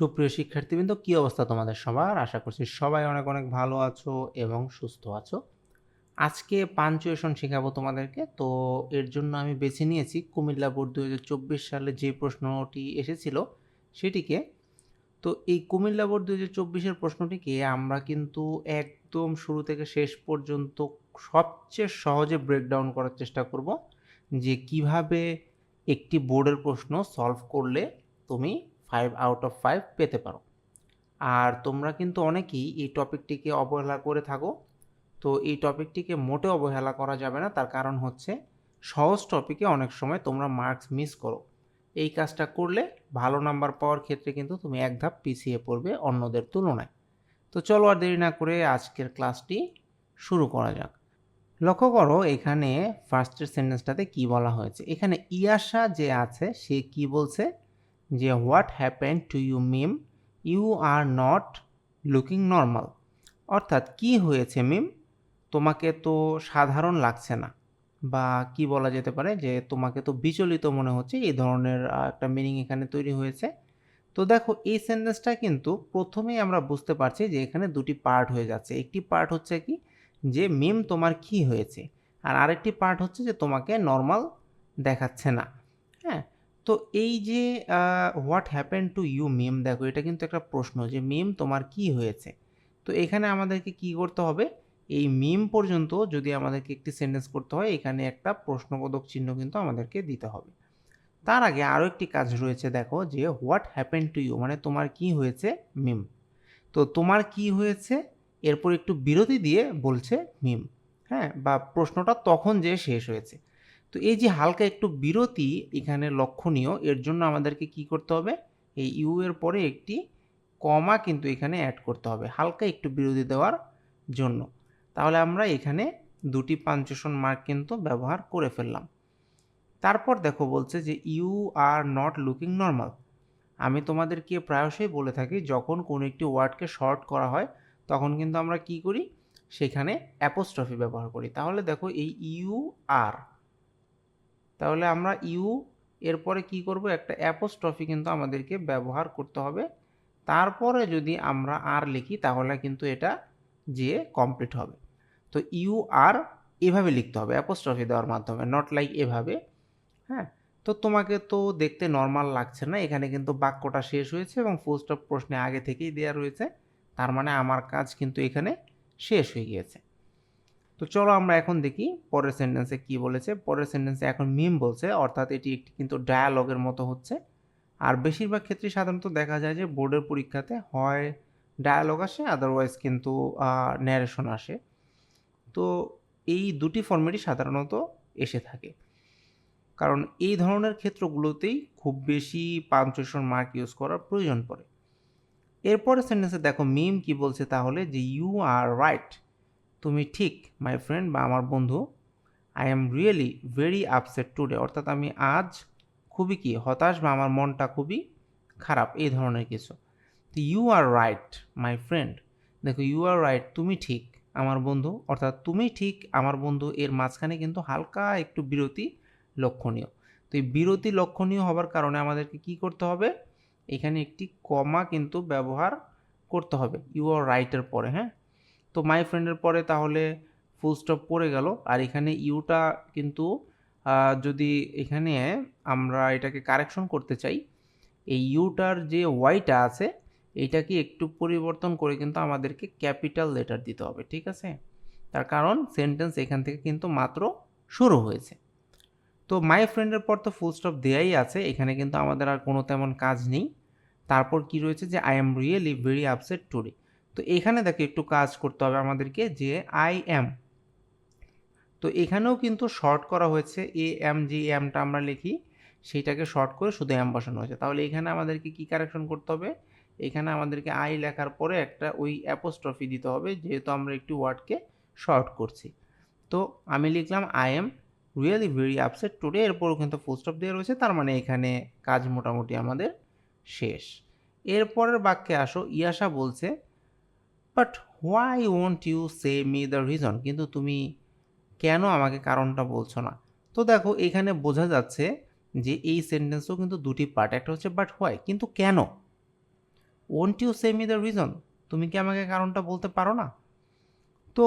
সুপ্রিয় শিক্ষার্থীবৃন্দ, কী অবস্থা তোমাদের সবার? আশা করছি সবাই অনেক অনেক ভালো আছো এবং সুস্থ আছো। আজকে পাঞ্চুয়েশন শেখাবো তোমাদেরকে। তো এর জন্য আমি বেছে নিয়েছি কুমিল্লা বোর্ড দু হাজার চব্বিশ সালে যে প্রশ্নটি এসেছিল সেটিকে। তো এই কুমিল্লা বোর্ড দু হাজার চব্বিশের প্রশ্নটিকে আমরা কিন্তু একদম শুরু থেকে শেষ পর্যন্ত সবচেয়ে সহজে ব্রেকডাউন করার চেষ্টা করব যে কীভাবে একটি বোর্ডের প্রশ্ন সলভ করলে তুমি ফাইভ আউট অফ ফাইভ পেতে পারো। আর তোমরা কিন্তু অনেকেই এই টপিকটিকে অবহেলা করে থাকো। তো এই টপিকটিকে মোটে অবহেলা করা যাবে না, তার কারণ হচ্ছে সহজ টপিকে অনেক সময় তোমরা মার্কস মিস করো। এই কাজটা করলে ভালো নাম্বার পাওয়ার ক্ষেত্রে কিন্তু তুমি এক ধাপ পিছিয়ে পড়বে অন্যদের তুলনায়। তো চলো আর দেরি না করে আজকের ক্লাসটি শুরু করা যাক। লক্ষ্য করো এখানে ফার্স্টের সেন্টেন্সটাতে কি বলা হয়েছে। এখানে ইয়াশা যে আছে, সে কি বলছে? যে, what happen to you Mim? You are not looking normal. অর্থাৎ, কি হয়েছে মিম? তোমাকে তো সাধারণ লাগছে না। বা, কি বলা যেতে পারে যে, তোমাকে তো বিচলিত মনে হচ্ছে। এই ধরনের একটা মিনিং এখানে তৈরি হয়েছে। তো দেখো, এই সেন্টেন্সটা কিন্তু প্রথমেই আমরা বুঝতে পারছি যে, এখানে দুটি পার্ট হয়ে যাচ্ছে। একটি পার্ট হচ্ছে কি? যে, মিম, তোমার কি হয়েছে? আর আরেকটি পার্ট হচ্ছে যে, তোমাকে নর্মাল দেখাচ্ছে না। হ্যাঁ? তো এই যে what happen to you ma'am দেখো এটা কিন্তু একটা প্রশ্ন যে মেম তোমার কি হয়েছে? তো এখানে আমাদেরকে কি করতে হবে? এই মিম পর্যন্ত যদি আমাদেরকে একটি সেন্টেন্স করতে হয়, এখানে একটা প্রশ্নবোধক চিহ্ন কিন্তু আমাদেরকে দিতে হবে। তার আগে আরও একটি কাজ রয়েছে, দেখো যে হোয়াট হ্যাপেন টু ইউ মানে তোমার কি হয়েছে? মিম তো তোমার কি হয়েছে? এরপর একটু বিরতি দিয়ে বলছে মিম হ্যাঁ? বা প্রশ্নটা তখন যে শেষ হয়েছে। তো এই যে হালকা একটু বিরতি এখানে লক্ষণীয়, এর জন্য আমাদেরকে কি করতে হবে? এই ইউ এর পরে একটি কমা কিন্তু এখানে অ্যাড করতে হবে, হালকা একটু বিরতি দেওয়ার জন্য। তাহলে আমরা এখানে দুটি পাঞ্চুশন মার্ক কিন্তু ব্যবহার করে ফেললাম। তারপর দেখো বলছে যে you are not looking normal. আমি তোমাদেরকে প্রায়শই বলে থাকি, যখন কোনো একটি ওয়ার্ডকে শর্ট করা হয়, তখন কিন্তু আমরা কি করি? সেখানে অ্যাপোস্ট্রফি ব্যবহার করি। তাহলে দেখো এই ইউ আর তাহলে আমরা ইউ, এরপরে কি করব? একটা অ্যাপোস্ট্রফি কিন্তু আমাদেরকে ব্যবহার করতে হবে। তারপরে যদি আমরা আর লিখি, তাহলে কিন্তু এটা যে কমপ্লিট হবে। তো ইউ আর এভাবে লিখতে হবে, অ্যাপোস্ট্রফি দেওয়ার মাধ্যমে নট লাইক এভাবে। হ্যাঁ? তো তোমাকে তো দেখতে নর্মাল লাগছে না, এখানে কিন্তু বাক্যটা শেষ হয়েছে এবং ফুল প্রশ্নে আগে থেকেই দেওয়া রয়েছে। তার মানে আমার কাজ কিন্তু এখানে শেষ হয়ে গিয়েছে। তো চলো আমরা এখন দেখি পরের সেন্টেন্সে কি বলেছে। পরের সেন্টেন্সে এখন মিম বলছে, অর্থাৎ এটি একটি কিন্তু ডায়ালগের মতো হচ্ছে। আর বেশিরভাগ ক্ষেত্রে সাধারণত দেখা যায় যে বোর্ডের পরীক্ষাতে হয় ডায়ালগ আসে আদারওয়াইজ কিন্তু ন্যারেশন আসে। তো এই দুটি ফর্মেটই সাধারণত এসে থাকে। কারণ এই ধরনের ক্ষেত্রগুলোতেই খুব বেশি পাঞ্চুয়েশন মার্ক ইউজ করার প্রয়োজন পড়ে। এরপরে সেন্টেন্সে দেখো মিম কি বলছে তাহলে যে ইউ আর রাইট তুমি ঠিক মাই ফ্রেন্ড বা আমার বন্ধু I am really very upset today অর্থাৎ আমি আজ খুবই কি, হতাশ বা আমার মনটা খুবই খারাপ, এই ধরনের কিছু। তো you are right my friend দেখো ইউ আর রাইট তুমি ঠিক, আমার বন্ধু। অর্থাৎ তুমি ঠিক, আমার বন্ধু, এর মাঝখানে কিন্তু হালকা একটু বিরতি লক্ষণীয়। তো এই বিরতি লক্ষণীয় হবার কারণে আমাদেরকে কি করতে হবে? এখানে একটি কমা কিন্তু ব্যবহার করতে হবে ইউ আর রাইটের পরে হ্যাঁ? তো মাই ফ্রেন্ডের পরে তাহলে ফুল স্টপ পড়ে গেল। আর এখানে ইউটা কিন্তু যদি এখানে আমরা এটাকে কারেকশন করতে চাই, এই ইউটার যে ওয়াইটা আছে এইটাকে একটু পরিবর্তন করে কিন্তু আমাদেরকে ক্যাপিটাল লেটার দিতে হবে, ঠিক আছে? তার কারণ সেন্টেন্স এখান থেকে কিন্তু মাত্র শুরু হয়েছে। তো মাই ফ্রেন্ডের পর তো ফুল স্টপ দেয়াই আছে, এখানে কিন্তু আমাদের আর কোনো তেমন কাজ নেই। তারপর কি রয়েছে যে I am really very upset today তো এখানে দেখো একটু কাজ করতে হবে আমাদেরকে যে আই এম তো এখানেও কিন্তু শর্ট করা হয়েছে এ এম যে এমটা আমরা লিখি, সেইটাকে শর্ট করে শুধু এম বসানো হয়েছে। তাহলে এখানে আমাদেরকে কি কারেকশন করতে হবে? এখানে আমাদেরকে আই লেখার পরে একটা ওই অ্যাপোস্ট্রফি দিতে হবে, যেহেতু আমরা একটি ওয়ার্ডকে শর্ট করছি। তো আমি লিখলাম I am really very upset today এরপরও কিন্তু ফুল স্টপ দেওয়া রয়েছে, তার মানে এখানে কাজ মোটামুটি আমাদের শেষ। এরপরের বাক্যে আসো ইয়াশা বলছে but why won't you say me the reason কিন্তু তুমি কেন আমাকে কারণটা বলছো না? তো দেখো, এখানে বোঝা যাচ্ছে যে এই সেন্টেন্সও কিন্তু দুটি পার্ট একটা হচ্ছে বাট হোয়াই কিন্তু কেন? Won't you say me the reason তুমি কি আমাকে কারণটা বলতে পারো না? তো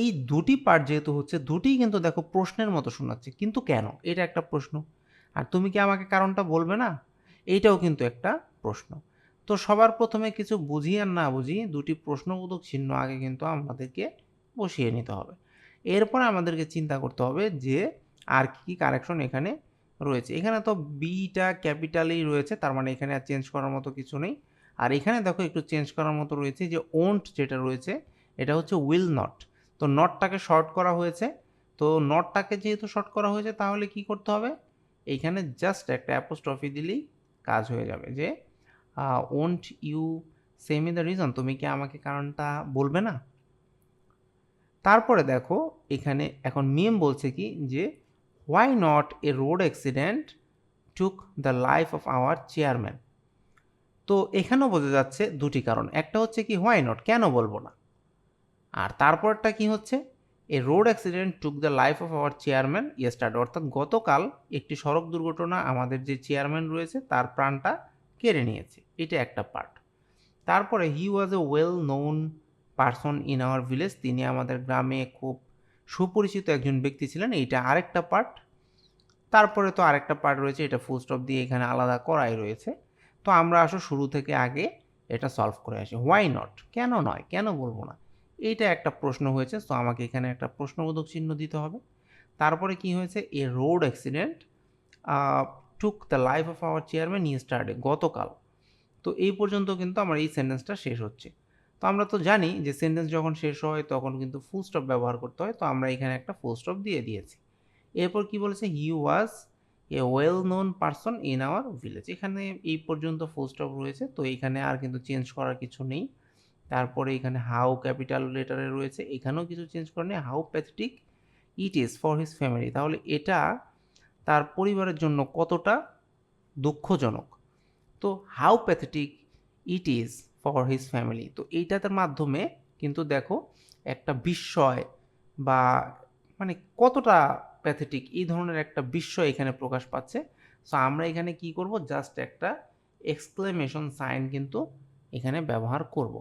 এই দুটি পার্ট যেহেতু হচ্ছে দুটিই কিন্তু দেখো প্রশ্নের মতো শোনাচ্ছে, কিন্তু কেন? এটা একটা প্রশ্ন। আর তুমি কি আমাকে কারণটা বলবে না? এইটাও কিন্তু একটা প্রশ্ন। তো সবার প্রথমে কিছু বুঝি আর না বুঝি দুটি প্রশ্নবোধক চিহ্ন আগে কিন্তু আমাদেরকে বসিয়ে নিতে হবে। এরপর আমাদেরকে চিন্তা করতে হবে যে আর কি কি কারেকশন এখানে রয়েছে। এখানে তো বিটা ক্যাপিটালেই রয়েছে, তার মানে এখানে আর চেঞ্জ করার মতো কিছু নেই। আর এখানে দেখো একটু চেঞ্জ করার মতো রয়েছে যে ওন্ট যেটা রয়েছে, এটা হচ্ছে উইল নট তো নটটাকে শর্ট করা হয়েছে। তো নটটাকে যেহেতু শর্ট করা হয়েছে তাহলে কি করতে হবে? এইখানে জাস্ট একটা অ্যাপোস্ট্রফি দিলেই কাজ হয়ে যাবে যে won't you say me the reason তুমি কি আমাকে কারণটা বলবে না? তারপরে দেখো, এখানে এখন মিম বলছে কি যে why not a road accident took the life of our chairman তো এখানেও বোঝা যাচ্ছে দুটি কারণ। একটা হচ্ছে কি হোয়াই নট কেন বলব না? আর তারপরটা কি হচ্ছে? A road accident took the life of our chairman yesterday অর্থাৎ গতকাল একটি সড়ক দুর্ঘটনা আমাদের যে চেয়ারম্যান রয়েছে, তার প্রাণটা কেড়ে নিয়েছে। এটা একটা পার্ট তারপরে he was a well known person in our village তিনি আমাদের গ্রামে খুব সুপরিচিত একজন ব্যক্তি ছিলেন, এইটা আরেকটা পার্ট তারপরে তো আরেকটা পার্ট রয়েছে, এটা ফুল স্টপ দিয়ে এখানে আলাদা করাই রয়েছে। তো আমরা আসো শুরু থেকে আগে এটা সলভ করে আসি। হোয়াই নট কেন নয়? কেন বলব না? এইটা একটা প্রশ্ন হয়েছে তো আমাকে এখানে একটা প্রশ্নবোধক চিহ্ন দিতে হবে। তারপরে কি হয়েছে? A road accident took the life of our chairman yesterday গতকাল। তো এই পর্যন্ত কিন্তু আমার এই সেন্টেন্সটা শেষ হচ্ছে। তো আমরা তো জানি যে সেন্টেন্স যখন শেষ হয়, তখন কিন্তু ফুল স্টপ ব্যবহার করতে হয়। তো আমরা এখানে একটা ফুল স্টপ দিয়ে দিয়েছি। এরপর কি বলেছে? He was a well known person in our village এখানে এই পর্যন্ত ফুল স্টপ রয়েছে। তো এখানে আর কিন্তু চেঞ্জ করার কিছু নেই। তারপরে এখানে হাউ ক্যাপিটাল লেটারে রয়েছে। এখানেও কিছু চেঞ্জ করে নেই। How pathetic it is for his family তাহলে এটা তার পরিবারের জন্য কতটা দুঃখজনক? তো how pathetic it is for his family তো এইটার মাধ্যমে কিন্তু দেখো একটা বিস্ময় বা মানে কতটা প্যাথেটিক এই ধরনের একটা বিস্ময় এখানে প্রকাশ পাচ্ছে। সো আমরা এখানে কি করব? জাস্ট একটা এক্সক্লেমেশন সাইন কিন্তু এখানে ব্যবহার করব।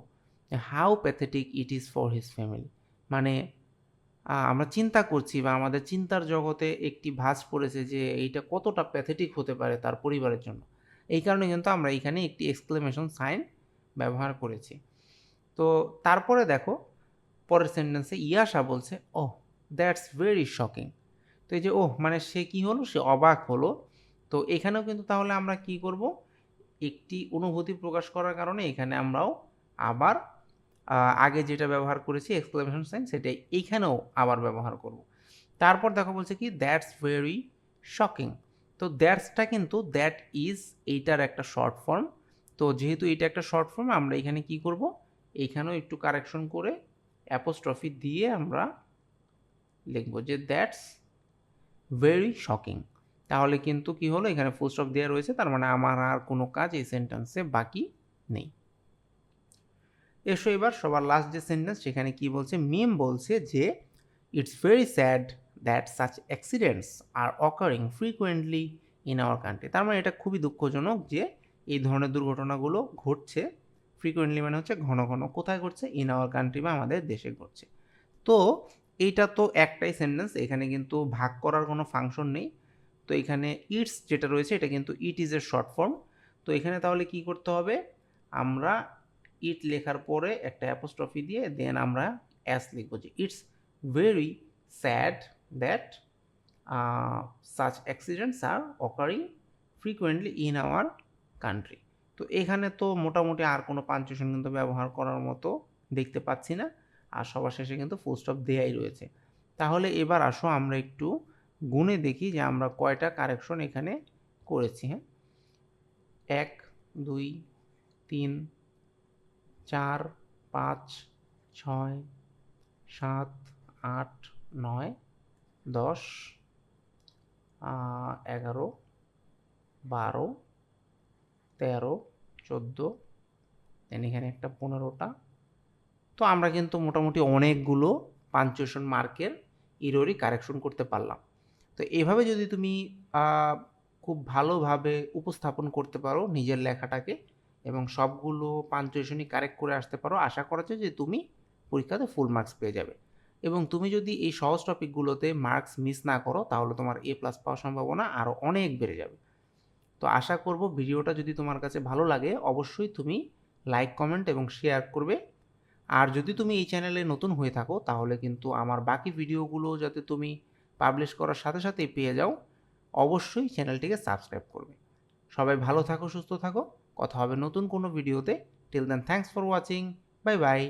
How pathetic it is for his family মানে আমরা চিন্তা করছি বা আমাদের চিন্তার জগতে একটি ভাঁজ পড়েছে যে এইটা কতটা প্যাথেটিক হতে পারে তার পরিবারের জন্য। এই কারণে কিন্তু আমরা এখানে একটি এক্সক্লেমেশন সাইন ব্যবহার করেছি। তো তারপরে দেখো, পরের সেন্টেন্সে ইয়াশা বলছে ও দ্যাটস ভেরি শকিং তো এই যে, ওহ মানে সে কি হলো? সে অবাক হলো। তো এখানেও কিন্তু তাহলে আমরা কি করব? একটি অনুভূতি প্রকাশ করার কারণে এখানে আমরাও আবার আগে যেটা ব্যবহার করেছি এক্সক্লেমেশন সাইন সেটাই এইখানেও আবার ব্যবহার করব। তারপর দেখো বলছে কি দ্যাটস ভেরি শকিং তো দ্যাটসটা কিন্তু দ্যাট ইজ এইটার একটা শর্ট ফর্ম তো যেহেতু এটা একটা শর্ট ফর্ম আমরা এখানে কি করব? এইখানেও একটু কারেকশন করে অ্যাপোস্ট্রফি দিয়ে আমরা লিখব যে দ্যাটস ভেরি শকিং তাহলে কিন্তু কি হলো? এখানে ফুল স্টপ দেওয়া রয়েছে, তার মানে আমার আর কোনো কাজ এই সেন্টেন্সে বাকি নেই। এসো এবার সবার লাস্ট যে সেন্টেন্স সেখানে কি বলছে? মিম বলছে যে it's very sad that such accidents are occurring frequently in our country তার মানে এটা খুবই দুঃখজনক যে এই ধরনের দুর্ঘটনাগুলো ঘটছে ফ্রিকুয়েন্টলি মানে হচ্ছে ঘন ঘন। কোথায় ঘটছে? ইন আওয়ার কান্ট্রি বা আমাদের দেশে ঘটছে। তো এইটা তো একটাই সেন্টেন্স এখানে কিন্তু ভাগ করার কোনো ফাংশন নেই। তো এখানে ইটস যেটা রয়েছে, এটা কিন্তু ইট ইজ এর শর্ট ফর্ম তো এখানে তাহলে কি করতে হবে? আমরা ইট লেখার পরে একটা অ্যাপোস্ট্রফি দিয়ে দেন আমরা অ্যাস লিখব যে it's very sad that such accidents are occurring frequently in our country তো এখানে তো মোটামুটি আর কোনো পাঞ্চুয়েশন কিন্তু ব্যবহার করার মতো দেখতে পাচ্ছি না। আর সবার শেষে কিন্তু ফুল স্টপ দেয়াই রয়েছে। তাহলে এবার আসো আমরা একটু গুণে দেখি যে আমরা কয়টা কারেকশন এখানে করেছি হ্যাঁ? এক, দুই, তিন, চার, পাঁচ, ছয়, সাত, আট, নয় দশ এগারো, বারো, তেরো, চোদ্দ দেন এখানে একটা পনেরোটা। তো আমরা কিন্তু মোটামুটি অনেকগুলো পাঞ্চুয়েশন মার্কের ইরোরই কারেকশন করতে পারলাম। তো এভাবে যদি তুমি খুব ভালোভাবে উপস্থাপন করতে পারো নিজের লেখাটাকে এবং সবগুলো পাঞ্চুয়েশনই কারেক্ট করে আসতে পারো, আশা করা যে তুমি পরীক্ষাতে ফুল মার্কস পেয়ে যাবে। এবং তুমি যদি এই সহজ টপিকগুলোতে মার্কস মিস না করো, তাহলে তোমার এ প্লাস পাওয়ার সম্ভাবনা আরও অনেক বেড়ে যাবে। তো আশা করব ভিডিওটা যদি তোমার কাছে ভালো লাগে, অবশ্যই তুমি লাইক কমেন্ট এবং শেয়ার করবে। আর যদি তুমি এই চ্যানেলে নতুন হয়ে থাকো, তাহলে কিন্তু আমার বাকি ভিডিওগুলো যাতে তুমি পাবলিশ করার সাথে সাথেই পেয়ে যাও, অবশ্যই চ্যানেলটিকে সাবস্ক্রাইব করবে। সবাই ভালো থাকো, সুস্থ থাকো। কথা হবে নতুন কোনো ভিডিওতে till then thanks for watching bye bye